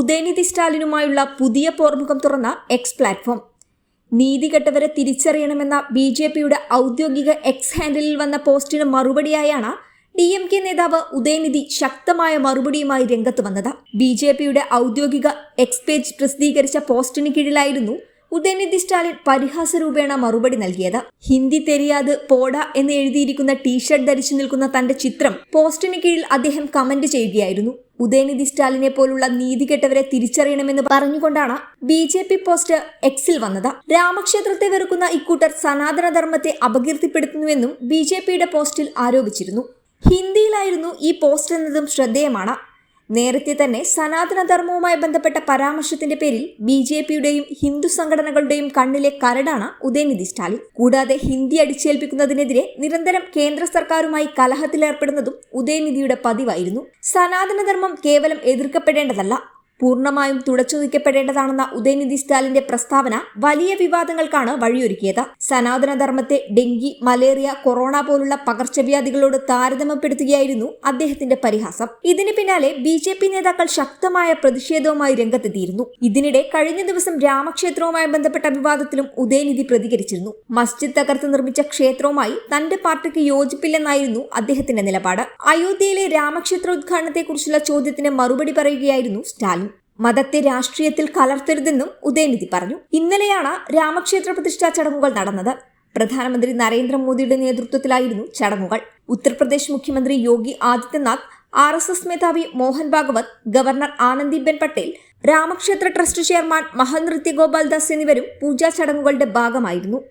ഉദയനിധി സ്റ്റാലിനുമായുള്ള പുതിയ പോർമുഖം തുറന്ന എക്സ് പ്ലാറ്റ്ഫോം നീതികെട്ടവരെ തിരിച്ചറിയണമെന്ന ബി ജെ പിയുടെ ഔദ്യോഗിക എക്സ് ഹാൻഡിലിൽ വന്ന പോസ്റ്റിന് മറുപടിയായാണ് ഡി എം കെ നേതാവ് ഉദയനിധി ശക്തമായ മറുപടിയുമായി രംഗത്ത് വന്നത്. ബി ജെ പിയുടെ ഔദ്യോഗിക എക്സ് പേജ് പ്രസിദ്ധീകരിച്ച പോസ്റ്റിന് കീഴിലായിരുന്നു ഉദയനിധി സ്റ്റാലിൻ പരിഹാസ രൂപേണ മറുപടി നൽകിയത്. ഹിന്ദി തെരിയാത് പോട എന്ന് എഴുതിയിരിക്കുന്ന ടീഷർട്ട് ധരിച്ചു നിൽക്കുന്ന തന്റെ ചിത്രം പോസ്റ്റിന് കീഴിൽ അദ്ദേഹം കമന്റ് ചെയ്യുകയായിരുന്നു. ഉദയനിധി സ്റ്റാലിനെ പോലുള്ള നീതികെട്ടവരെ തിരിച്ചറിയണമെന്ന് പറഞ്ഞുകൊണ്ടാണ് ബി ജെ പി പോസ്റ്റ് എക്സിൽ വന്നത്. രാമക്ഷേത്രത്തെ വെറുക്കുന്ന ഇക്കൂട്ടർ സനാതനധർമ്മത്തെ അപകീർത്തിപ്പെടുത്തുന്നുവെന്നും ബി ജെ പിയുടെ പോസ്റ്റിൽ ആരോപിച്ചിരുന്നു. ഹിന്ദിയിലായിരുന്നു ഈ പോസ്റ്റ് എന്നതും ശ്രദ്ധേയമാണ്. നേരത്തെ തന്നെ സനാതനധർമ്മവുമായി ബന്ധപ്പെട്ട പരാമർശത്തിന്റെ പേരിൽ ബി ജെ പിയുടെയും ഹിന്ദു സംഘടനകളുടെയും കണ്ണിലെ കരടാണ് ഉദയനിധി സ്റ്റാലിൻ. കൂടാതെ ഹിന്ദി അടിച്ചേൽപ്പിക്കുന്നതിനെതിരെ നിരന്തരം കേന്ദ്ര സർക്കാരുമായി കലഹത്തിലേർപ്പെടുന്നതും ഉദയനിധിയുടെ പതിവായിരുന്നു. സനാതനധർമ്മം കേവലം എതിർക്കപ്പെടേണ്ടതല്ല. പൂർണമായും തുടച്ചുനീക്കപ്പെടേണ്ടതാണെന്ന ഉദയനിധി സ്റ്റാലിന്റെ പ്രസ്താവന വലിയ വിവാദങ്ങൾക്കാണ് വഴിയൊരുക്കിയത്. സനാതനധർമ്മത്തെ ഡെങ്കി മലേറിയ കൊറോണ പോലുള്ള പകർച്ചവ്യാധികളോട് താരതമ്യപ്പെടുത്തുകയായിരുന്നു അദ്ദേഹത്തിന്റെ പരിഹാസം. ഇതിന് പിന്നാലെ ബി ജെ പി നേതാക്കൾ ശക്തമായ പ്രതിഷേധവുമായി രംഗത്തെത്തിയിരുന്നു. ഇതിനിടെ കഴിഞ്ഞ ദിവസം രാമക്ഷേത്രവുമായി ബന്ധപ്പെട്ട വിവാദത്തിലും ഉദയനിധി പ്രതികരിച്ചിരുന്നു. മസ്ജിദ് തകർത്ത് നിർമ്മിച്ച ക്ഷേത്രവുമായി തന്റെ പാർട്ടിക്ക് യോജിപ്പില്ലെന്നായിരുന്നു അദ്ദേഹത്തിന്റെ നിലപാട്. അയോധ്യയിലെ രാമക്ഷേത്ര ഉദ്ഘാടനത്തെക്കുറിച്ചുള്ള ചോദ്യത്തിന് മറുപടി പറയുകയായിരുന്നു സ്റ്റാലിൻ. മതത്തെ രാഷ്ട്രീയത്തിൽ കലർത്തരുതെന്നും ഉദയനിധി പറഞ്ഞു. ഇന്നലെയാണ് രാമക്ഷേത്ര പ്രതിഷ്ഠാ ചടങ്ങുകൾ നടന്നത്. പ്രധാനമന്ത്രി നരേന്ദ്രമോദിയുടെ നേതൃത്വത്തിലായിരുന്നു ചടങ്ങുകൾ. ഉത്തർപ്രദേശ് മുഖ്യമന്ത്രി Yogi Adityanath R S S മേധാവി മോഹൻ ഭാഗവത് ഗവർണർ ആനന്ദിബെൻ പട്ടേൽ രാമക്ഷേത്ര ട്രസ്റ്റ് ചെയർമാൻ മഹനൃത്യ ഗോപാൽ ദാസ് എന്നിവരും പൂജാ ചടങ്ങുകളുടെ ഭാഗമായിരുന്നു.